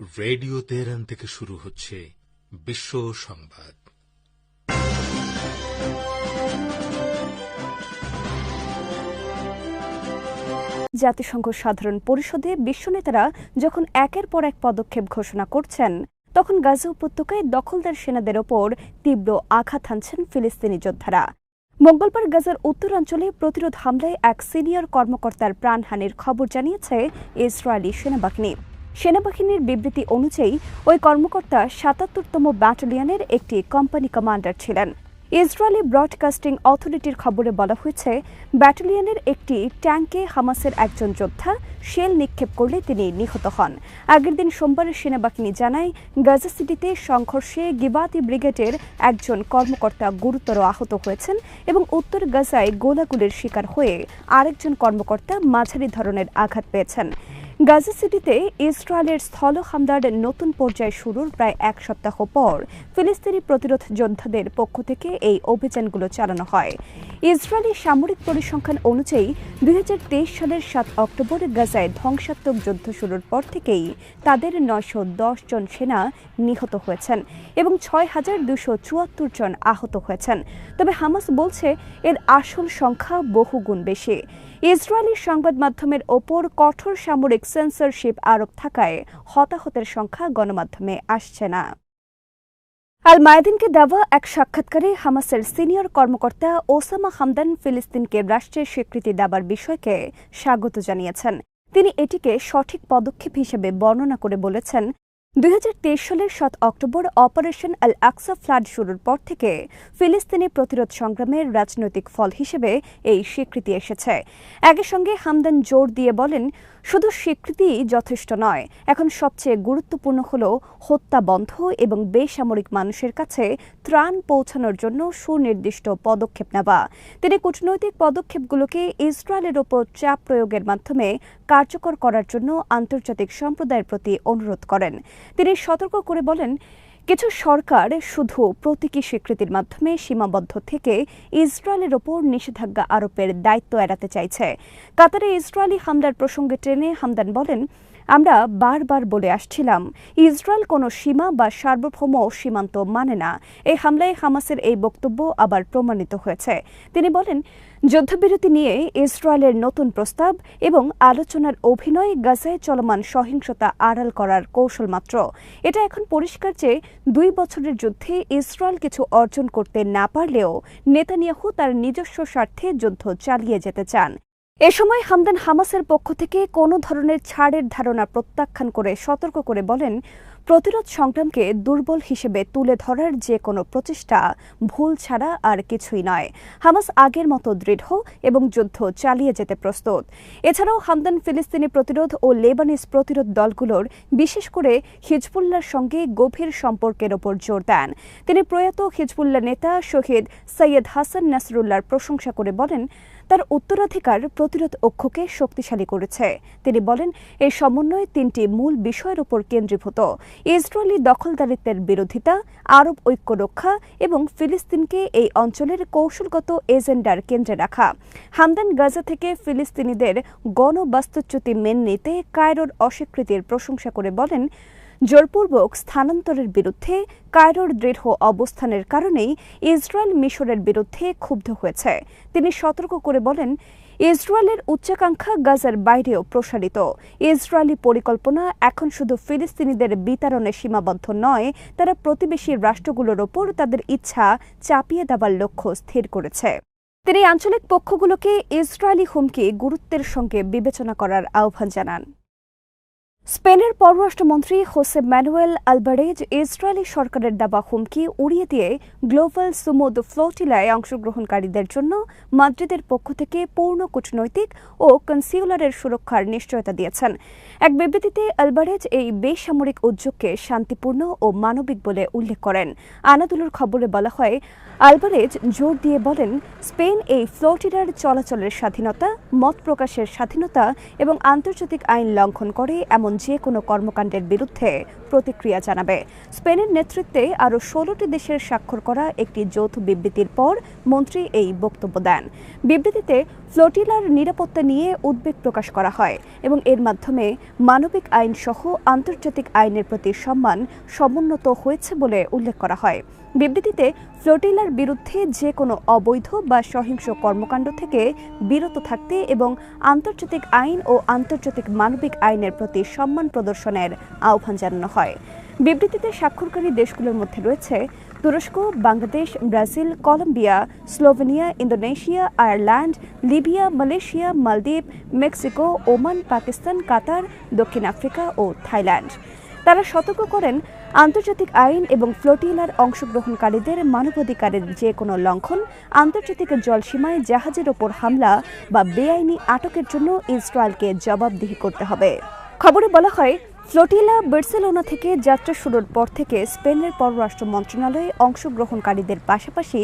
Radio Tehran থেকে শুরু হচ্ছে বিশ্ব সংবাদ। জাতিসংঘ সাধারণ পরিষদে বিশ্ব নেতারা যখন একের পর এক পদক্ষেপ ঘোষণা করছেন, তখন গাজা উপত্যকায় দখলদার সেনাদের ওপর তীব্র আঘাত হানছেন ফিলিস্তিনি যোদ্ধারা। মঙ্গলবার গাজার উত্তরাঞ্চলে প্রতিরোধ হামলায় এক সিনিয়র কর্মকর্তার প্রাণহানির খবর জানিয়েছে ইসরায়েলি সেনাবাহিনী। সেনাবাহিনীর বিবৃতি অনুযায়ী, ওই কর্মকর্তা সাতাত্তরতম ব্যাটালিয়নের একটি কোম্পানি কমান্ডার ছিলেন। ইসরায়েলি ব্রডকাস্টিং অথরিটির খবরে বলা হয়েছে, ব্যাটালিয়নের একটি ট্যাঙ্কে হামাসের একজন যোদ্ধা শেল নিক্ষেপ করলে তিনি নিহত হন। আগের দিন সোমবার সেনাবাহিনী জানায়, গাজা সিটিতে সংঘর্ষে গিবাতি ব্রিগেডের একজন কর্মকর্তা গুরুতর আহত হয়েছেন এবং উত্তর গাজায় গোলাগুলির শিকার হয়ে আরেকজন কর্মকর্তা মাঝারি ধরনের আঘাত পেয়েছেন। গাজা সিটিতে ইসরায়েলের স্থল হামলার নতুন পর্যায় শুরুর প্রায় এক সপ্তাহ পর ফিলিস্তিনি প্রতিরোধ যোদ্ধাদের পক্ষ থেকে এই অভিযানগুলো চালানো হয়। ইসরায়েলি সামরিক পরিসংখ্যান অনুযায়ী দুই হাজার তেইশ সালের সাত অক্টোবর গাজায় ধ্বংসাত্মক যুদ্ধ শুরুর পর থেকেই তাদের নয়শো দশ জন সেনা নিহত হয়েছেন এবং ছয় হাজার দুশো চুয়াত্তর জন আহত হয়েছেন। তবে হামাস বলছে এর আসল সংখ্যা বহুগুণ বেশি। ইসরায়েলি সংবাদ মাধ্যমের ওপর কঠোর সামরিক সেন্সরশিপ আরোপ থাকায় হতাহতের সংখ্যা গণমাধ্যমে আসছে না। আল মায়াদিনকে দেওয়া এক সাক্ষাৎকারে হামাসের সিনিয়র কর্মকর্তা ওসামা হামদান ফিলিস্তিনকে রাষ্ট্রের স্বীকৃতি দেওয়ার বিষয়কে স্বাগত জানিয়েছেন। তিনি এটিকে সঠিক পদক্ষেপ হিসেবে বর্ণনা করে বলেছেন দুই হাজার তেইশ সালের সাত অক্টোবর অপারেশন আল আকসা ফ্লাড শুরুর পর থেকে ফিলিস্তিনি প্রতিরোধ সংগ্রামের রাজনৈতিক ফল হিসেবে এই স্বীকৃতি এসেছে। একই সঙ্গে হামদান জোর দিয়ে বলেন শুধু স্বীকৃতি যথেষ্ট নয়। এখন সবচেয়ে গুরুত্বপূর্ণ হল হত্যা বন্ধ এবং বেসামরিক মানুষের কাছে ত্রাণ পৌঁছানোর জন্য সুনির্দিষ্ট পদক্ষেপ নেওয়া। তিনি কূটনৈতিক পদক্ষেপগুলোকে ইসরায়েলের ওপর চাপ প্রয়োগের মাধ্যমে কার্যকর করার জন্য আন্তর্জাতিক সম্প্রদায়ের প্রতি অনুরোধ করেন। তিনি সতর্ক করে বলেন কিছু সরকার শুধু প্রতীকী স্বীকৃতির মাধ্যমে সীমাবদ্ধ থেকে ইসরায়েলের ওপর নিষেধাজ্ঞা আরোপের দায়িত্ব এড়াতে চাইছে। কাতারে ইসরায়েলি হামলার প্রসঙ্গে টেনে হামদান বলেন আমরা বারবার বলে আসছিলাম, ইসরায়েল কোনো সীমা বা সার্বভৌম সীমান্ত মানে না। এই হামলায় হামাসের এই বক্তব্য আবার প্রমাণিত হয়েছে। তিনি বলেন, যুদ্ধবিরতি নিয়ে ইসরায়েলের নতুন প্রস্তাব এবং আলোচনার অভিনয় গাজায় চলমান সহিংসতা আড়াল করার কৌশল মাত্র। এটা এখন পরিষ্কার যে দুই বছরের যুদ্ধে ইসরায়েল কিছু অর্জন করতে না পারলেও নেতানিয়াহু তার নিজস্ব স্বার্থে যুদ্ধ চালিয়ে যেতে চান। এ সময় হামদান হামাসের পক্ষ থেকে কোনো ধরনের ছাড়ের ধারণা প্রত্যাখ্যান করে সতর্ক করে বলেন, প্রতিরোধ সংগ্রামকে দুর্বল হিসেবে তুলে ধরার যে কোনো প্রচেষ্টা ভুল ছাড়া আর কিছুই নয়। হামাস আগের মতো দৃঢ় এবং যুদ্ধ চালিয়ে যেতে প্রস্তুত। এছাড়াও হামদান ফিলিস্তিনি প্রতিরোধ ও লেবানিস প্রতিরোধ দলগুলোর বিশেষ করে হিজবুল্লার সঙ্গে গভীর সম্পর্কের ওপর জোর দেন। তিনি প্রয়াত হিজবুল্লাহ নেতা শহীদ সৈয়দ হাসান নাসরুল্লাহর প্রশংসা করে বলেন তার উত্তরাধিকার প্রতিরোধ অক্ষকে শক্তিশালী করেছে। তিনি বলেন এই সমন্বয় তিনটি মূল বিষয়ের উপর কেন্দ্রীভূত। ইসরায়েলি দখলদারিত্বের বিরোধিতা, আরব ঐক্য রক্ষা এবং ফিলিস্তিনকে এই অঞ্চলের কৌশলগত এজেন্ডার কেন্দ্রে রাখা। হামদান গাজা থেকে ফিলিস্তিনিদের গণবাস্তুচ্যুতি মেনে নিতে কায়রোর অস্বীকৃতির প্রশংসা করে বলেন জোরপূর্বক স্থানান্তরের বিরুদ্ধে কায়রোর দৃঢ় অবস্থানের কারণেই ইসরায়েল মিশরের বিরুদ্ধে ক্ষুব্ধ হয়েছে। তিনি সতর্ক করে বলেন, ইসরায়েলের উচ্চাকাঙ্ক্ষা গাজার বাইরেও প্রসারিত। ইসরায়েলি পরিকল্পনা এখন শুধু ফিলিস্তিনিদের বিতরণে সীমাবদ্ধ নয়, তারা প্রতিবেশী রাষ্ট্রগুলোর ওপর তাদের ইচ্ছা চাপিয়ে দেওয়ার লক্ষ্য স্থির করেছে। তিনি আঞ্চলিক পক্ষগুলোকে ইসরায়েলি হুমকি গুরুত্বের সঙ্গে বিবেচনা করার আহ্বান জানান। স্পেনের পররাষ্ট্রমন্ত্রী হোসে ম্যানুয়েল আলবারেজ ইসরায়েলি সরকারের দেওয়া হুমকি উড়িয়ে দিয়ে গ্লোবাল সুমুদ ফ্লোটিলায় অংশগ্রহণকারীদের জন্য মাদ্রিদের পক্ষ থেকে পূর্ণ কূটনৈতিক ও কনসিউলারের সুরক্ষার নিশ্চয়তা দিয়েছেন। এক বিবৃতিতে আলবারেজ এই বেসামরিক উদ্যোগকে শান্তিপূর্ণ ও মানবিক বলে উল্লেখ করেন। আনাদুলুর খবরে বলা হয়, আলবারেজ জোর দিয়ে বলেন, স্পেন এই ফ্লোটিলার চলাচলের স্বাধীনতা, মত প্রকাশের স্বাধীনতা এবং আন্তর্জাতিক আইন লঙ্ঘন করে এমন যে কোনো কর্মকাণ্ডের বিরুদ্ধে প্রতিক্রিয়া জানাবে। স্পেনের নেতৃত্বে আরও ষোলোটি দেশের স্বাক্ষর করা একটি যৌথ বিবৃতির পর মন্ত্রী এই বক্তব্য দেন। বিবৃতিতে ফ্লোটিলার নিরাপত্তা নিয়ে উদ্বেগ প্রকাশ করা হয় এবং এর মাধ্যমে মানবিক আইন সহ আন্তর্জাতিক আইনের প্রতি সম্মান সমুন্নত হয়েছে বলে উল্লেখ করা হয়। বিবৃতিতে ফ্লোটিলার বিরুদ্ধে যে কোনো অবৈধ বা সহিংস কর্মকাণ্ড থেকে বিরত থাকতে এবং আন্তর্জাতিক আইন ও আন্তর্জাতিক মানবিক আইনের প্রতি সম্মান প্রদর্শনের আহ্বান জানানো হয়। বিবৃতিতে স্বাক্ষরকারী দেশগুলোর মধ্যে রয়েছে তুরস্ক, Bangladesh, Brazil, Colombia, Slovenia, Indonesia, Ireland, Libya, Malaysia, মালদ্বীপ, মেক্সিকো, ওমান, পাকিস্তান, কাতার, দক্ষিণ আফ্রিকা ও থাইল্যান্ড। তারা সতর্ক করেন, আন্তর্জাতিক আইন এবং ফ্লোটিলার অংশগ্রহণকারীদের মানবাধিকারের যে কোনো লঙ্ঘন, আন্তর্জাতিক জলসীমায় জাহাজের ওপর হামলা বা বেআইনি আটকের জন্য ইসরায়েলকে জবাবদিহি করতে হবে। খবরে বলা হয় ফ্লোটিলা বার্সেলোনা থেকে যাত্রা শুরুর পর থেকে স্পেনের পররাষ্ট্র মন্ত্রণালয়ে অংশগ্রহণকারীদের পাশাপাশি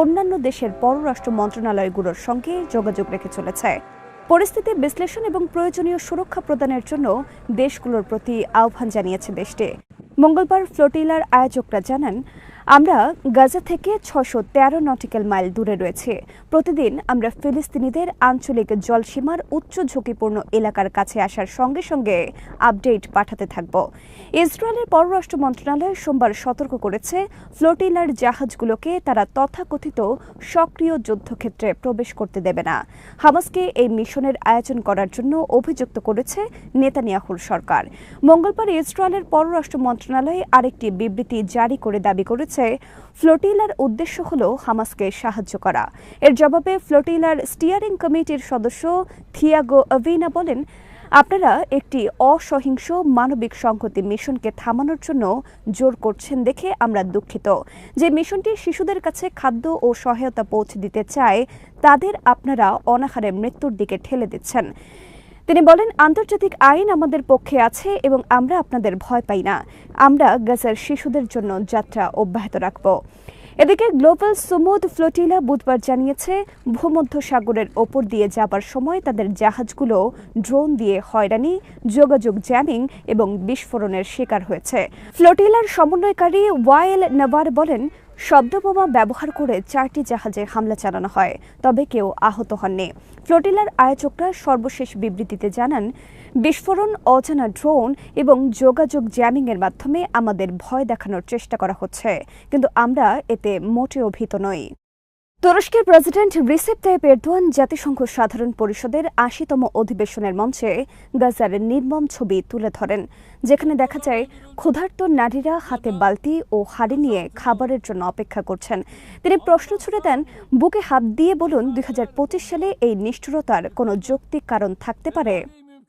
অন্যান্য দেশের পররাষ্ট্র মন্ত্রণালয়গুলোর সঙ্গে যোগাযোগ রেখে চলেছে। পরিস্থিতি বিশ্লেষণ এবং প্রয়োজনীয় সুরক্ষা প্রদানের জন্য দেশগুলোর প্রতি আহ্বান জানিয়েছে দেশটি। মঙ্গলবার ফ্লোটিলার আয়োজকরা জানান আমরা গাজা থেকে ছশো তেরো নটিক্যাল মাইল দূরে রয়েছে। প্রতিদিন আমরা ফিলিস্তিনিদের আঞ্চলিক জলসীমার উচ্চ ঝুঁকিপূর্ণ এলাকার কাছে আসার সঙ্গে সঙ্গে আপডেট পাঠাতে থাকব। ইসরায়েলের পররাষ্ট্র মন্ত্রণালয় সোমবার সতর্ক করেছে, ফ্লোটিলার জাহাজগুলোকে তারা তথাকথিত সক্রিয় যুদ্ধক্ষেত্রে প্রবেশ করতে দেবে না। হামাসকে এই মিশনের আয়োজন করার জন্য অভিযুক্ত করেছে নেতানিয়াহুর সরকার। মঙ্গলবার ইসরায়েলের পররাষ্ট্র মন্ত্রণালয় আরেকটি বিবৃতি জারি করে দাবি করেছে ফ্লোটিলার উদ্দেশ্য হল হামাসকে সাহায্য করা। এর জবাবে ফ্লোটিলার স্টিয়ারিং কমিটির সদস্য থিয়াগো আভিনা বলেন, আপনারা একটি অসহিংস মানবিক সংহতি মিশনকে থামানোর জন্য জোর করছেন দেখে আমরা দুঃখিত। যে মিশনটি শিশুদের কাছে খাদ্য ও সহায়তা পৌঁছে দিতে চায়, তাদের আপনারা অনাহারে মৃত্যুর দিকে ঠেলে দিচ্ছেন। তিনি বলেন, আন্তর্জাতিক আইন আমাদের পক্ষে আছে এবং আমরা আপনাদের ভয় পাই না। আমরা গাজার শিশুদের জন্য যাত্রা অব্যাহত রাখব। এদিকে গ্লোবাল সুমুদ ফ্লোটিলা বুধবার জানিয়েছে ভূমধ্য সাগরের ওপর দিয়ে যাবার সময় তাদের জাহাজগুলো ড্রোন দিয়ে হয়রানি, যোগাযোগ জ্যামিং এবং বিস্ফোরণের শিকার হয়েছে। ফ্লোটিলার সমন্বয়কারী ওয়াইল নেভার বলেন শব্দবোমা ব্যবহার করে চারটি জাহাজে হামলা চালানো হয়, তবে কেউ আহত হননি। ফ্লোটিলার আয়োজকরা সর্বশেষ বিবৃতিতে জানান, বিস্ফোরণ, অজানা ড্রোন এবং যোগাযোগ জ্যামিংয়ের মাধ্যমে আমাদের ভয় দেখানোর চেষ্টা করা হচ্ছে, কিন্তু আমরা এতে মোটেও ভীত নই। তুরস্কের প্রেসিডেন্ট রিসেপ তাইপ এরদোয়ান জাতিসংঘ সাধারণ পরিষদের আশিতম অধিবেশনের মঞ্চে গাজার নির্মম ছবি তুলে ধরেন, যেখানে দেখা যায় ক্ষুধার্ত নারীরা হাতে বালতি ও হাড়ি নিয়ে খাবারের জন্য অপেক্ষা করছেন। তিনি প্রশ্ন ছুড়ে দেন, বুকে হাত দিয়ে বলুন, দুই হাজার পঁচিশ সালে এই নিষ্ঠুরতার কোনো যৌক্তিক কারণ থাকতে পারে?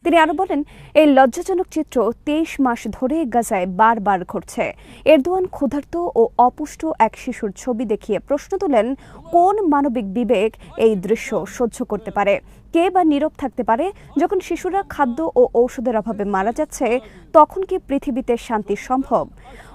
তিনি আরও বলেন, এই লজ্জাজনক চিত্র তেইশ মাস ধরে গাজায় বারবার ঘটছে। এরদোয়ান ক্ষুধার্ত ও অপুষ্ট এক শিশুর ছবি দেখিয়ে প্রশ্ন তোলেন, কোন মানবিক বিবেক এই দৃশ্য সহ্য করতে পারে? কে বা নীরব থাকতে পারে? যখন শিশুরা খাদ্য ও ঔষধের অভাবে মারা যাচ্ছে, তখন কি পৃথিবীতে শান্তি সম্ভব?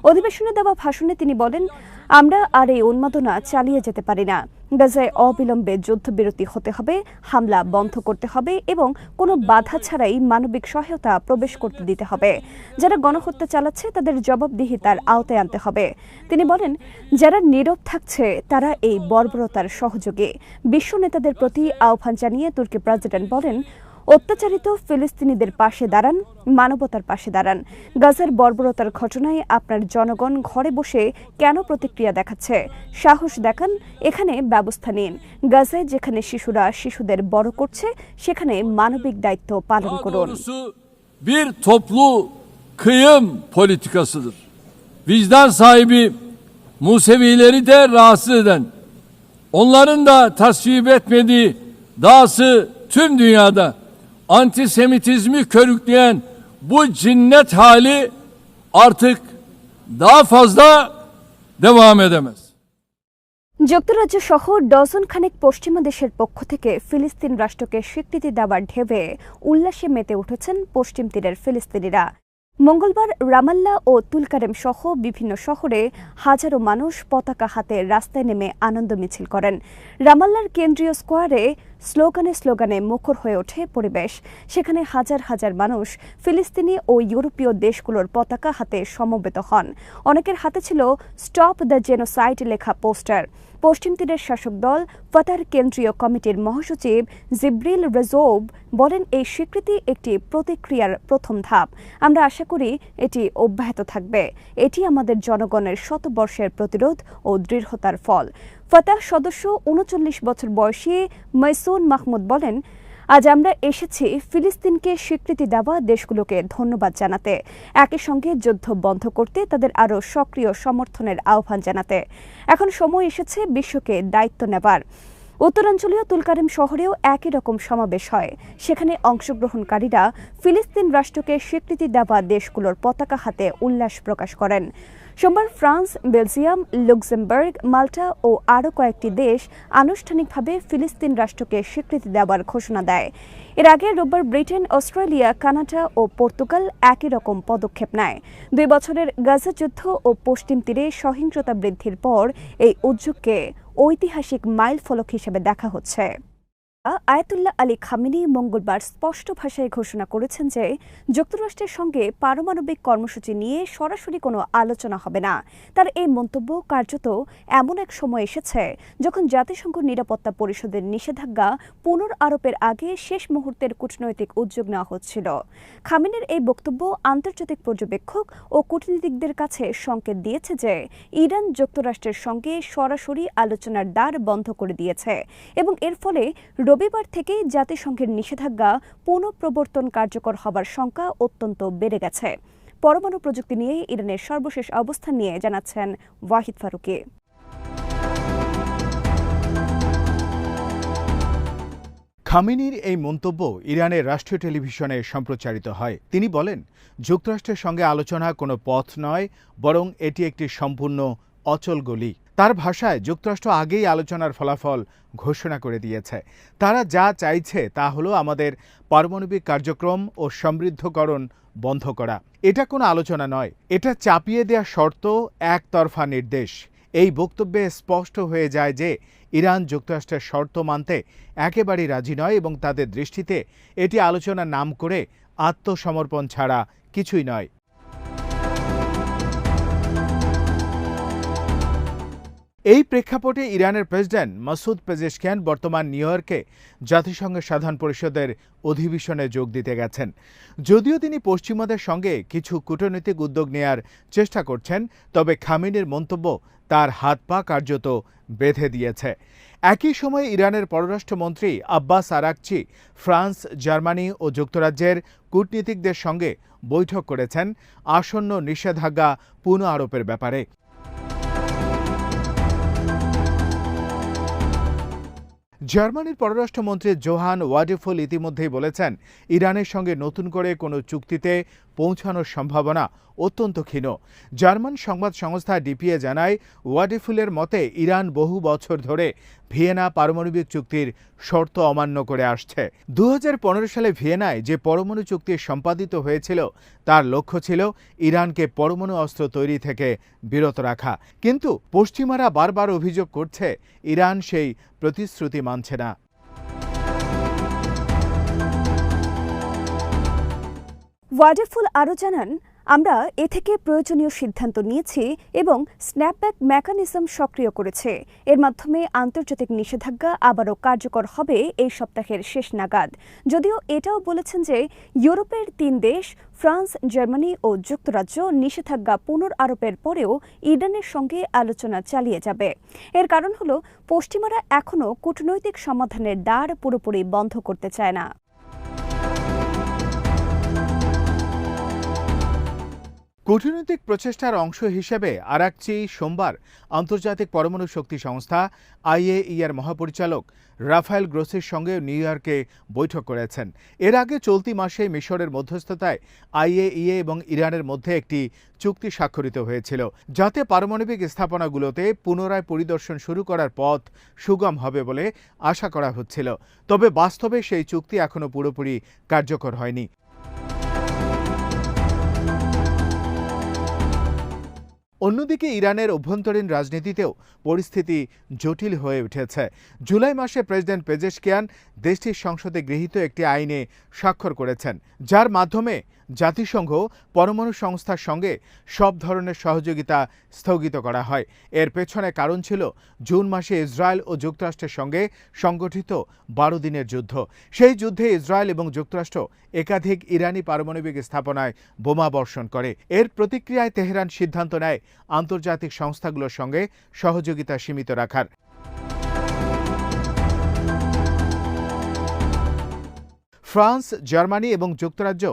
অধিবেশনে দেওয়া ভাষণে তিনি বলেন, আমরা আর এই উন্মাদনা চালিয়ে যেতে পারি না। গাজায় অবিলম্বে যুদ্ধবিরতি হতে হবে, হামলা বন্ধ করতে হবে এবং কোনো বাধা ছাড়াই মানবিক সহায়তা প্রবেশ করতে দিতে হবে। যারা গণহত্যা চালাচ্ছে, তাদের জবাবদিহিতার আওতায় আনতে হবে। তিনি বলেন, যারা নীরব থাকছে, তারা এই বর্বরতার সহযোগে। বিশ্ব নেতাদের প্রতি আহ্বান জানিয়ে তুর্কি প্রেসিডেন্ট বলেন অত্যাচারিত ফিলিস্তিনিদের পাশে দাঁড়ান মানবতার পাশে দাঁড়ান। গাজার বর্বরতার ঘটনায় আপনার জনগণ ঘরে বসে কেন প্রতিক্রিয়া দেখাচ্ছে? সাহস দেখান এখানে ব্যবস্থা নিন। গাজায় যেখানে শিশুরা শিশুদের বড় করছে সেখানে মানবিক দায়িত্ব পালন করুন। bir toplu kıyım politikasıdır. Vicdan sahibi Musevileri de rahatsız eden, onların da tasvip etmediği dahası tüm dünyada antisemitizmi körükleyen bu cinnet hali artık daha fazla devam edemez. যুক্তরাজ্য সহ ডজন খানেক পশ্চিমা দেশের পক্ষ থেকে ফিলিস্তিন রাষ্ট্রকে স্বীকৃতি দেওয়ার ঢেবে উল্লাসে মেতে উঠেছেন পশ্চিম তীরের ফিলিস্তিনিরা মঙ্গলবার রামাল্লা ও তুলকারেম সহ বিভিন্ন শহরে হাজারো মানুষ পতাকা হাতে রাস্তায় নেমে আনন্দ মিছিল করেন রামাল্লার কেন্দ্রীয় স্কোয়ারে স্লোগানে স্লোগানে মুখর হয়ে ওঠে পরিবেশ। সেখানে হাজার হাজার মানুষ ফিলিস্তিনি ও ইউরোপীয় দেশগুলোর পতাকা হাতে সমবেত হন। অনেকের হাতে ছিল স্টপ দ্য জেনোসাইট লেখা পোস্টার। পশ্চিম তীরের শাসক দল ফতার কেন্দ্রীয় কমিটির মহাসচিব জিব্রিল রেজোব বলেন, এই স্বীকৃতি একটি প্রতিক্রিয়ার প্রথম ধাপ। আমরা আশা করি এটি অব্যাহত থাকবে। এটি আমাদের জনগণের শতবর্ষের প্রতিরোধ ও দৃঢ়তার ফল। ফতাহ সদস্য উনচল্লিশ বছর বয়সী মৈসুন মাহমুদ বলেন আজ আমরা এসেছি ফিলিস্তিনকে স্বীকৃতি দেওয়া দেশগুলোকে ধন্যবাদ জানাতে। একই সঙ্গে যুদ্ধ বন্ধ করতে তাদের আরও সক্রিয় সমর্থনের আহ্বান জানাতে। এখন সময় এসেছে বিশ্বকে দায়িত্ব নেবার। উত্তরাঞ্চলীয় তুলকারেম শহরেও একই রকম সমাবেশ হয়। সেখানে অংশগ্রহণকারীরা ফিলিস্তিন রাষ্ট্রকে স্বীকৃতি দেওয়া দেশগুলোর পতাকা হাতে উল্লাস প্রকাশ করেন। সোমবার ফ্রান্স, বেলজিয়াম, লুক্সেমবার্গ, মাল্টা ও আরও কয়েকটি দেশ আনুষ্ঠানিকভাবে ফিলিস্তিন রাষ্ট্রকে স্বীকৃতি দেওয়ার ঘোষণা দেয়। এর আগে রোববার ব্রিটেন, অস্ট্রেলিয়া, কানাডা ও পর্তুগাল একই রকম পদক্ষেপ নেয়। দুই বছরের গাজা যুদ্ধ ও পশ্চিম তীরে সহিংসতা বৃদ্ধির পর এই উদ্যোগকে ঐতিহাসিক মাইল ফলক হিসেবে দেখা হচ্ছে। আয়াতুল্লাহ আলী খামিনি মঙ্গলবার স্পষ্ট ভাষায় ঘোষণা করেছেন যে যুক্তরাষ্ট্রের সঙ্গে পারমাণবিক কর্মসূচি নিয়ে সরাসরি কোনো আলোচনা হবে না। তার এই মন্তব্য কার্যত এমন এক সময় এসেছে যখন জাতিসংঘ নিরাপত্তা পরিষদের নিষেধাজ্ঞা পুনর আরোপের আগে শেষ মুহূর্তের কূটনৈতিক উদ্যোগ নেওয়া হচ্ছিল। খামিনের এই বক্তব্য আন্তর্জাতিক পর্যবেক্ষক ও কূটনীতিকদের কাছে সংকেত দিয়েছে যে ইরান যুক্তরাষ্ট্রের সঙ্গে সরাসরি আলোচনার দ্বার বন্ধ করে দিয়েছে এবং এর ফলে রবিবার থেকেই জাতিসংঘের নিষেধাজ্ঞা পুনঃপ্রবর্তন কার্যকর হবার শঙ্কা অত্যন্ত বেড়ে গেছে। পরমাণু প্রযুক্তি নিয়ে ইরানের সর্বশেষ অবস্থান নিয়ে জানাচ্ছেন ওয়াহিদ ফারুকি। খামিনির এই মন্তব্য ইরানের রাষ্ট্রীয় টেলিভিশনে সম্প্রচারিত হয়। তিনি বলেন, যুক্তরাষ্ট্রের সঙ্গে আলোচনা কোনো পথ নয়, বরং এটি একটি সম্পূর্ণ অচল গলি। তার ভাষায় যুক্তরাষ্ট্র আগেই আলোচনার ফলাফল ঘোষণা করে দিয়েছে। তারা যা চাইছে তা হলো আমাদের পারমাণবিক কার্যক্রম ও সমৃদ্ধকরণ বন্ধ করা। এটা কোনো আলোচনা নয়। এটা চাপিয়ে দেওয়া শর্ত একতরফা নির্দেশ। এই বক্তব্যে স্পষ্ট হয়ে যায় যে ইরান যুক্তরাষ্ট্রের শর্ত মানতে একেবারেই রাজি নয় এবং তাদের দৃষ্টিতে এটি আলোচনার নাম করে আত্মসমর্পণ ছাড়া কিছুই নয়। এই প্রেক্ষাপটে ইরানের প্রেসিডেন্ট মাসুদ পেজেশকিয়ান বর্তমান নিউ ইয়র্কে জাতিসংঘের সাধারণ পরিষদের অধিবেশনে যোগ দিতে গেছেন। যদিও তিনি পশ্চিমাদের সঙ্গে কিছু কূটনৈতিক উদ্যোগ নেয়ার চেষ্টা করছেন, তবে খামিনের মন্তব্য তার হাত পা কার্যত বেঁধে দিয়েছে। একই সময়ে ইরানের পররাষ্ট্রমন্ত্রী আব্বাস আরাকচি ফ্রান্স, জার্মানি ও যুক্তরাজ্যের কূটনীতিকদের সঙ্গে বৈঠক করেছেন। আসন্ন নিষেধাজ্ঞা পুনঃ আরোপের ব্যাপারে। জার্মানির পররাষ্ট্রমন্ত্রী জোহান ওয়াডেফুল ইতিমধ্যেই বলেছেন, ইরানের সঙ্গে নতুন করে কোনো চুক্তিতে পৌঁছানোর সম্ভাবনা অত্যন্ত ক্ষীণ। জার্মান সংবাদ সংস্থা ডিপিএ জানায় ওয়াডেফুলের মতে, ইরান বহু বছর ধরে ভিয়েনা পারমাণবিক চুক্তির শর্ত অমান্য করে আসছে। দু হাজার পনেরো সালে ভিয়েনায় যে পরমাণু চুক্তি সম্পাদিত হয়েছিল, তার লক্ষ্য ছিল ইরানকে পরমাণু অস্ত্র তৈরি থেকে বিরত রাখা। কিন্তু পশ্চিমারা বারবার অভিযোগ করছে, ইরান সেই প্রতিশ্রুতি মানছে না। ওয়াডেফুল আরও জানান আমরা এ থেকে প্রয়োজনীয় সিদ্ধান্ত নিয়েছি এবং স্ন্যাপব্যাক মেকানিজম সক্রিয় করেছে। এর মাধ্যমে আন্তর্জাতিক নিষেধাজ্ঞা আবারও কার্যকর হবে এই সপ্তাহের শেষ নাগাদ। যদিও এটাও বলেছেন যে ইউরোপের তিন দেশ, ফ্রান্স, জার্মানি ও যুক্তরাজ্য নিষেধাজ্ঞা পুনর আরোপের পরেও ইরানের সঙ্গে আলোচনা চালিয়ে যাবে। এর কারণ হল, পশ্চিমারা এখনও কূটনৈতিক সমাধানের দ্বার পুরোপুরি বন্ধ করতে চায় না। কূটনৈতিক প্রচেষ্টার অংশ হিসেবে আরাকচি সোমবার আন্তর্জাতিক পরমাণু শক্তি সংস্থা আইএই এর মহাপরিচালক রাফায়েল গ্রোসের সঙ্গে নিউ ইয়র্কে বৈঠক করেছেন। এর আগে চলতি মাসে মিশরের মধ্যস্থতায় আইএইএ এবং ইরানের মধ্যে একটি চুক্তি স্বাক্ষরিত হয়েছিল, যাতে পারমাণবিক স্থাপনাগুলোতে পুনরায় পরিদর্শন শুরু করার পথ সুগম হবে বলে আশা করা হচ্ছিল, তবে বাস্তবে সেই চুক্তি এখনও পুরোপুরি কার্যকর হয়নি। অন্যদিকে ইরানের অভ্যন্তরীণ রাজনীতিতেও পরিস্থিতি জটিল হয়ে উঠেছে। জুলাই মাসে প্রেসিডেন্ট পেজেশকিয়ান দেশটির সংসদে গৃহীত একটি আইনে স্বাক্ষর করেছেন, যার মাধ্যমে জাতিসংঘ পরমাণু সংস্থার সঙ্গে সব ধরনের সহযোগিতা স্থগিত করা হয়। এর পেছনে কারণ ছিল জুন মাসে ইসরায়েল ও যুক্তরাষ্ট্রের সঙ্গে সংগঠিত বারো দিনের যুদ্ধ। সেই যুদ্ধে ইসরায়েল এবং যুক্তরাষ্ট্র একাধিক ইরানি পারমাণবিক স্থাপনায় বোমা বর্ষণ করে। এর প্রতিক্রিয়ায় তেহরান সিদ্ধান্ত নেয় আন্তর্জাতিক সংস্থাগুলোর সঙ্গে সহযোগিতা সীমিত রাখার। ফ্রান্স, জার্মানি এবং যুক্তরাজ্য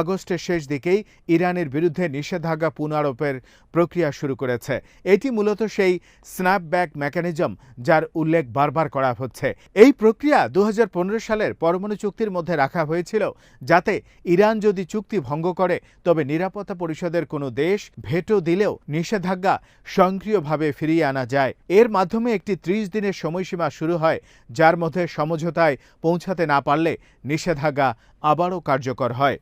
আগস্টের শেষ দিকেই ইরানের বিরুদ্ধে নিষেধাজ্ঞা পুনরারোপের প্রক্রিয়া শুরু করেছে। এটি মূলত সেই স্ন্যাপব্যাক মেকানিজম যার উল্লেখ বারবার করা হচ্ছে। এই প্রক্রিয়া দু হাজার পনেরো সালের পরমাণু চুক্তির মধ্যে রাখা হয়েছিল যাতে ইরান যদি চুক্তি ভঙ্গ করে, তবে নিরাপত্তা পরিষদের কোনো দেশ ভেটো দিলেও নিষেধাজ্ঞা স্বয়ংক্রিয়ভাবে ফিরিয়ে আনা যায়। এর মাধ্যমে একটি ত্রিশ দিনের সময়সীমা শুরু হয়, যার মধ্যে সমঝোতায় পৌঁছাতে না পারলে নিষেধাজ্ঞা আবারও কার্যকর হয়।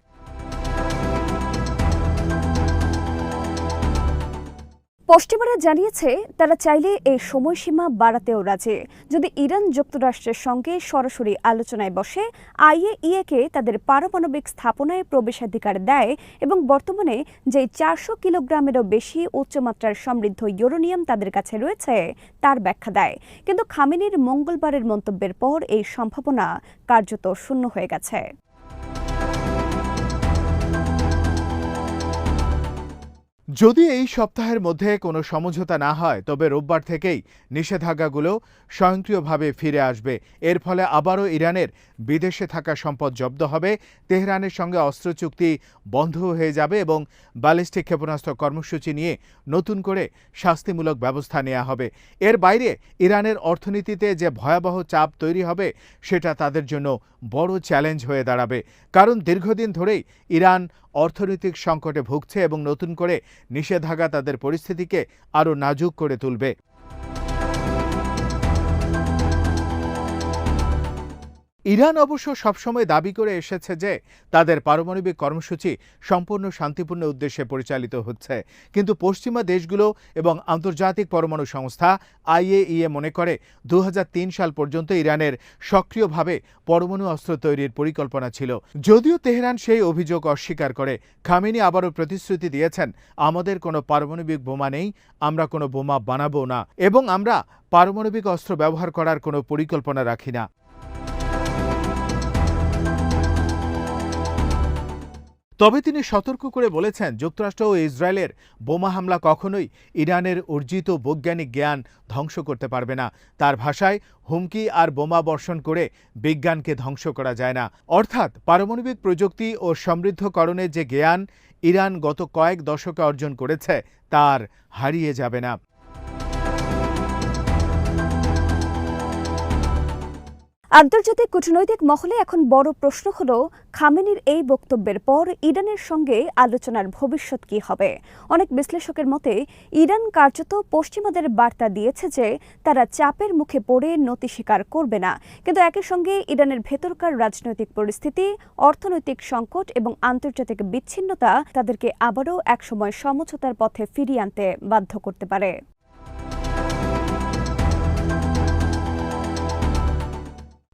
পশ্চিমারা জানিয়েছে, তারা চাইলে এই সময়সীমা বাড়াতেও রাজি। যদি ইরান যুক্তরাষ্ট্রের সঙ্গে সরাসরি আলোচনায় বসে, আইএইএকে তাদের পারমাণবিক স্থাপনায় প্রবেশাধিকার দেয় এবং বর্তমানে যে চারশো কিলোগ্রামেরও বেশি উচ্চমাত্রার সমৃদ্ধ ইউরোনিয়াম তাদের কাছে রয়েছে, তার ব্যাখ্যা দেয়। কিন্তু খামেনির মঙ্গলবারের মন্তব্যের পর এই সম্ভাবনা কার্যত শূন্য হয়ে গেছে। যদি এই সপ্তাহের মধ্যে কোনো সমঝোতা না হয়, তবে রোববার থেকেই নিষেধাজ্ঞাগুলো স্বয়ংক্রিয়ভাবে ফিরে আসবে। এর ফলে আবারও ইরানের বিদেশে থাকা সম্পদ জব্দ হবে, তেহরানের সঙ্গে অস্ত্র চুক্তি বন্ধ হয়ে যাবে এবং ব্যালিস্টিক ক্ষেপণাস্ত্র কর্মসূচি নিয়ে নতুন করে শাস্তিমূলক ব্যবস্থা নেওয়া হবে। এর বাইরে ইরানের অর্থনীতিতে যে ভয়াবহ চাপ তৈরি হবে, সেটা তাদের জন্য বড় চ্যালেঞ্জ হয়ে দাঁড়াবে। কারণ দীর্ঘদিন ধরেই ইরান অর্থনৈতিক সংকটে ভুগছে এবং নতুন করে নিষেধাজ্ঞা তাদের পরিস্থিতিকে আরও নাজুক করে তুলবে। ইরান অবশ্য সবসময় দাবি করে এসেছে যে তাদের পারমাণবিক কর্মসূচি সম্পূর্ণ শান্তিপূর্ণ উদ্দেশ্যে পরিচালিত হচ্ছে। কিন্তু পশ্চিমা দেশগুলো এবং আন্তর্জাতিক পরমাণু সংস্থা আইএইএ মনে করে দু হাজার তিন সাল পর্যন্ত ইরানের সক্রিয়ভাবে পরমাণু অস্ত্র তৈরির পরিকল্পনা ছিল। যদিও তেহরান সেই অভিযোগ অস্বীকার করে, খামেনি আবারও প্রতিশ্রুতি দিয়েছেন, আমাদের কোনো পারমাণবিক বোমা নেই, আমরা কোনো বোমা বানাবো না এবং আমরা পারমাণবিক অস্ত্র ব্যবহার করার কোনো পরিকল্পনা রাখি না। তবে তিনি সতর্ক করে বলেছেন, যুক্তরাষ্ট্র ও ইসরায়েলের বোমা হামলা কখনোই ইরানের অর্জিত বৈজ্ঞানিক জ্ঞান ধ্বংস করতে পারবে না। তার ভাষায়, হুমকি আর বোমা বর্ষণ করে বিজ্ঞানকে ধ্বংস করা যায় না। অর্থাৎ, পারমাণবিক প্রযুক্তি ও সমৃদ্ধকরণের যে জ্ঞান ইরান গত কয়েক দশকে অর্জন করেছে, তার হারিয়ে যাবে না। আন্তর্জাতিক কূটনৈতিক মহলে এখন বড় প্রশ্ন হল, খামেনির এই বক্তব্যের পর ইরানের সঙ্গে আলোচনার ভবিষ্যৎ কি হবে? অনেক বিশ্লেষকের মতে, ইরান কার্যত পশ্চিমাদের বার্তা দিয়েছে যে, তারা চাপের মুখে পড়ে নতি স্বীকার করবে না। কিন্তু একই সঙ্গে ইরানের ভেতরকার রাজনৈতিক পরিস্থিতি, অর্থনৈতিক সংকট এবং আন্তর্জাতিক বিচ্ছিন্নতা তাদেরকে আবারও একসময় সমঝোতার পথে ফিরিয়ে আনতে বাধ্য করতে পারে।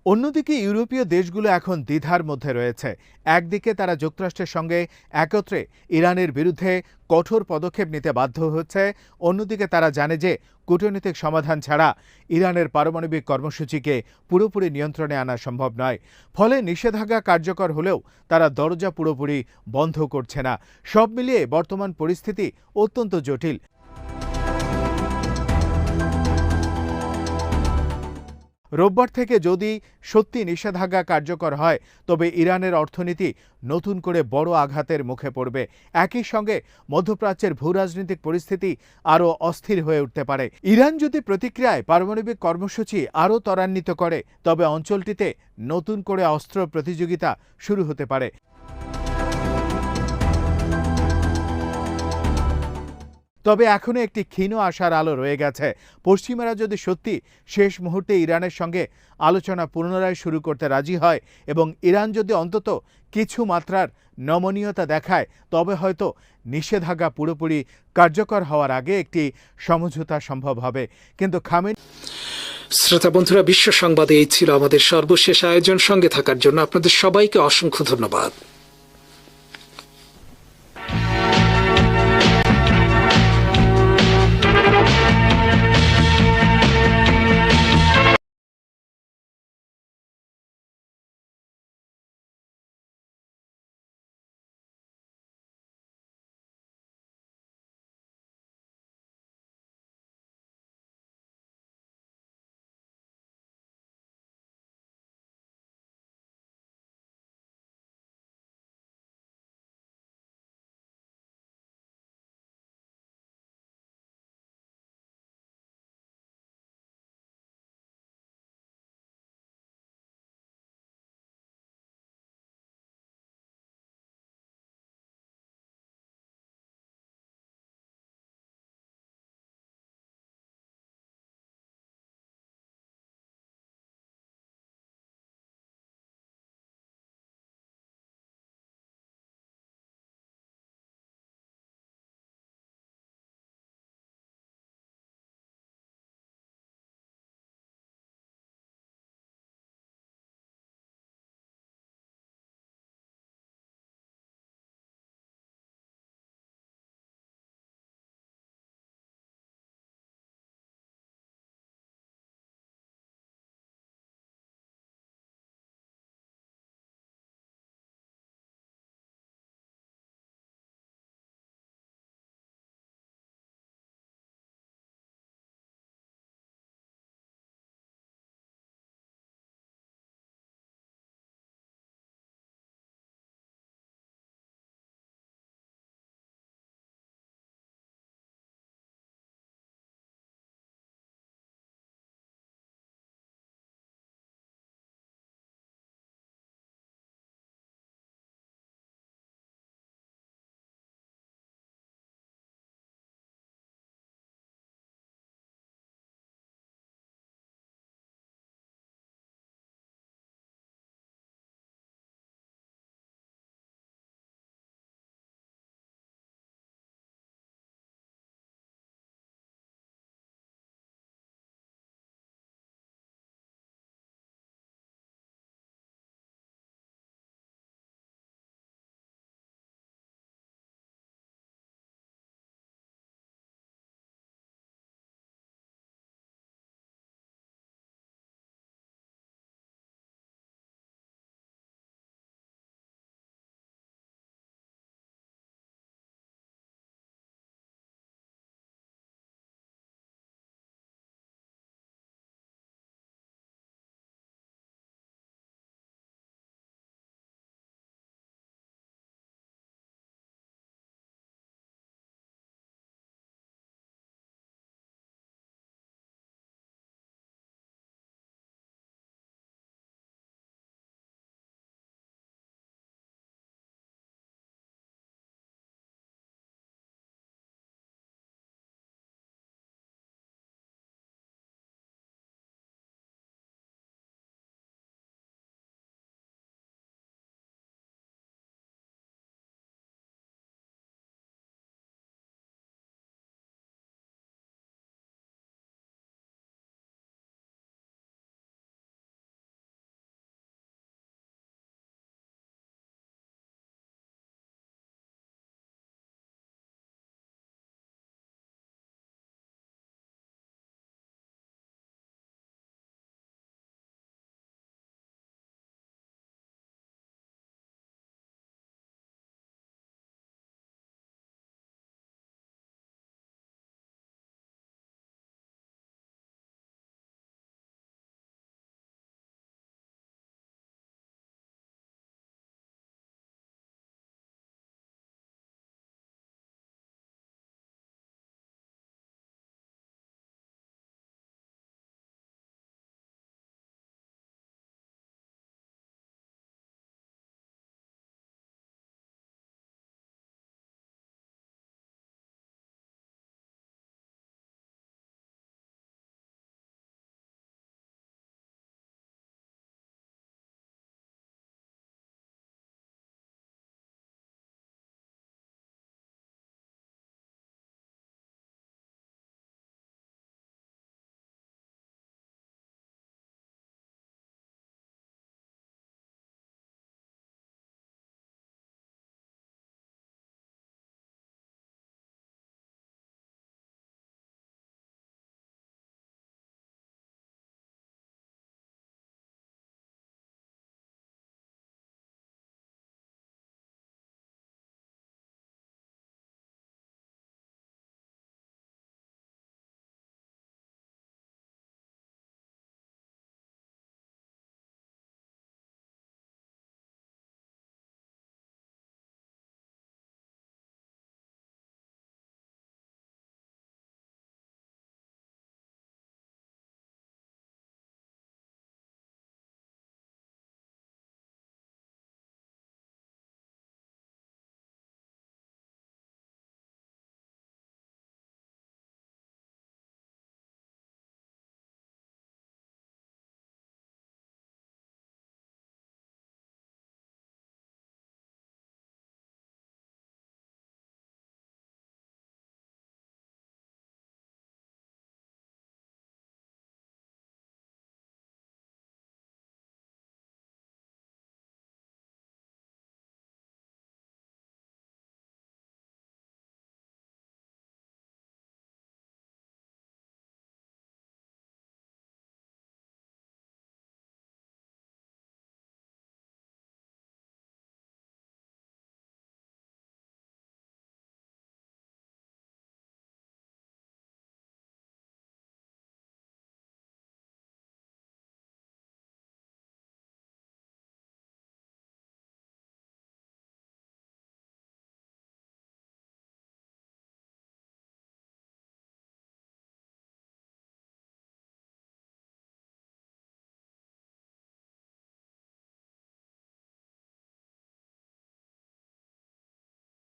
অন্যদিকে ইউরোপীয় দেশগুলো এখন দ্বিধার মধ্যে রয়েছে। একদিকে তারা যুক্তরাষ্ট্রের সঙ্গে একত্রে ইরানের বিরুদ্ধে কঠোর পদক্ষেপ নিতে বাধ্য হচ্ছে, অন্যদিকে তারা জানে যে কূটনৈতিক সমাধান ছাড়া ইরানের পারমাণবিক কর্মসূচিকে পুরোপুরি নিয়ন্ত্রণে আনা সম্ভব নয়। ফলে নিষেধাজ্ঞা কার্যকর হলেও তারা দরজা পুরোপুরি বন্ধ করছে না। সব মিলিয়ে বর্তমান পরিস্থিতি অত্যন্ত জটিল। রোববার থেকে যদি সত্যি নিষেধাজ্ঞা কার্যকর হয়, তবে ইরানের অর্থনীতি নতুন করে বড় আঘাতের মুখে পড়বে। একই সঙ্গে মধ্যপ্রাচ্যের ভূরাজনৈতিক পরিস্থিতি আরও অস্থির হয়ে উঠতে পারে। ইরান যদি প্রতিক্রিয়ায় পারমাণবিক কর্মসূচি আরও ত্বরান্বিত করে, তবে অঞ্চলটিতে নতুন করে অস্ত্র প্রতিযোগিতা শুরু হতে পারে। তবে এখনও একটি ক্ষীণ আশার আলো রয়ে গেছে। পশ্চিমারা যদি সত্যি শেষ মুহূর্তে ইরানের সঙ্গে আলোচনা পুনরায় শুরু করতে রাজি হয় এবং ইরান যদি অন্তত কিছু মাত্রার নমনীয়তা দেখায়, তবে হয়তো নিষেধাজ্ঞা পুরোপুরি কার্যকর হওয়ার আগে একটি সমঝোতা সম্ভব হবে। কিন্তু খামেনি শ্রোতা বন্ধুরা, বিশ্ব সংবাদে এই ছিল আমাদের সর্বশেষ আয়োজন। সঙ্গে থাকার জন্য আপনাদের সবাইকে অসংখ্য ধন্যবাদ।